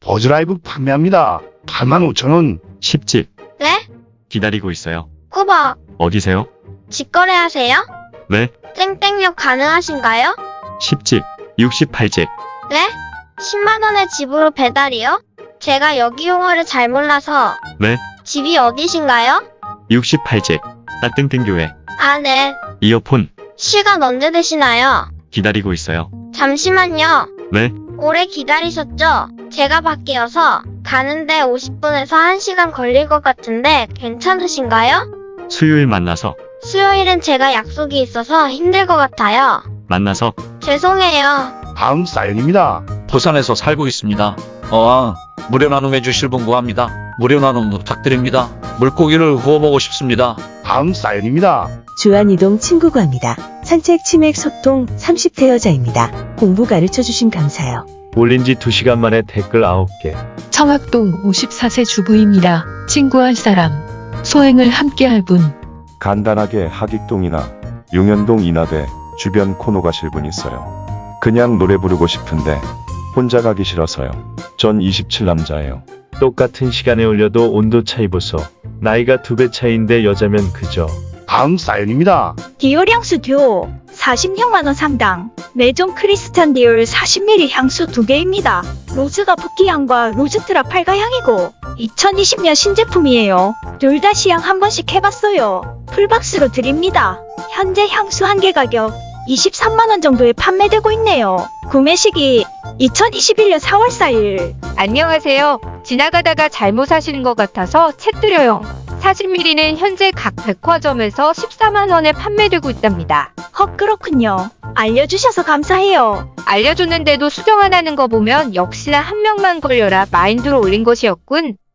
버즈라이브 판매합니다. 85,000원. 10집 네? 기다리고 있어요. 꾸벅. 어디세요? 직거래 하세요? 네. 땡땡역 가능하신가요? 10집 68집 네? 10만원의 집으로 배달이요? 제가 여기 용어를 잘 몰라서. 네. 집이 어디신가요? 68집 따땡땡교회 아, 네. 이어폰 시간 언제 되시나요? 기다리고 있어요. 잠시만요. 네. 오래 기다리셨죠? 제가 밖이어서 가는데 50분에서 1시간 걸릴 것 같은데 괜찮으신가요? 수요일 만나서 수요일은 제가 약속이 있어서 힘들 것 같아요. 만나서 죄송해요. 다음 사연입니다. 부산에서 살고 있습니다. 어, 무료 나눔해 주실 분 구합니다. 무료 나눔 부탁드립니다. 물고기를 구워 먹고 싶습니다. 다음 사연입니다. 주안이동 친구구합니다. 산책 치맥 소통 30대 여자입니다. 공부 가르쳐 주심 감사요. 올린 지 2시간 만에 댓글 9개. 청학동 54세 주부입니다. 친구할 사람. 소행을 함께 할 분. 간단하게 하객동이나 용현동 인하대 주변 코노 가실 분 있어요. 그냥 노래 부르고 싶은데 혼자 가기 싫어서요. 전 27남자예요. 똑같은 시간에 올려도 온도 차이 보소. 나이가 두 배 차이인데 여자면 그저. 다음 사연입니다. 디올 향수 듀오 46만원 상당 메종 크리스찬 디올 40ml 향수 2개입니다. 로즈가 붓기향과 로즈트라 팔가향이고 2020년 신제품이에요. 둘 다 시향 한 번씩 해봤어요. 풀박스로 드립니다. 현재 향수 한 개 가격 23만원 정도에 판매되고 있네요. 구매 시기 2021년 4월 4일 안녕하세요. 지나가다가 잘못 사시는 것 같아서 책 드려요. 40ml는 현재 각 백화점에서 14만원에 판매되고 있답니다. 헉 그렇군요. 알려주셔서 감사해요. 알려줬는데도 수정 안 하는 거 보면 역시나 한 명만 걸려라 마인드로 올린 것이었군.